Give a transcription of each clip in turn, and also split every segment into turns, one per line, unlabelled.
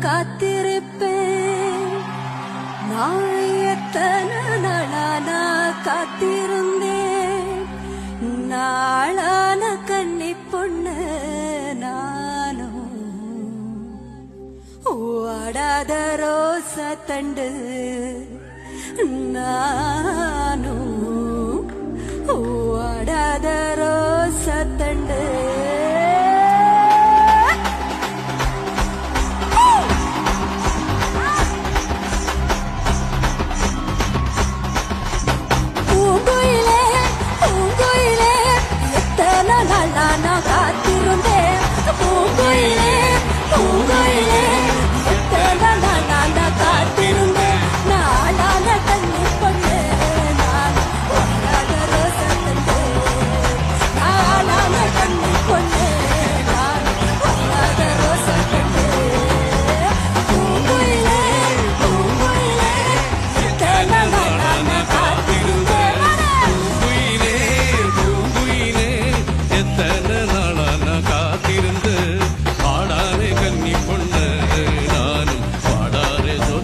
காத்திருப்பேன். நான் எத்தனை நாளா காத்திருந்தேன். நாளான கண்ணி பொண்ணு நானும். ஓடாத ரோச தண்டு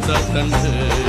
Das Satan.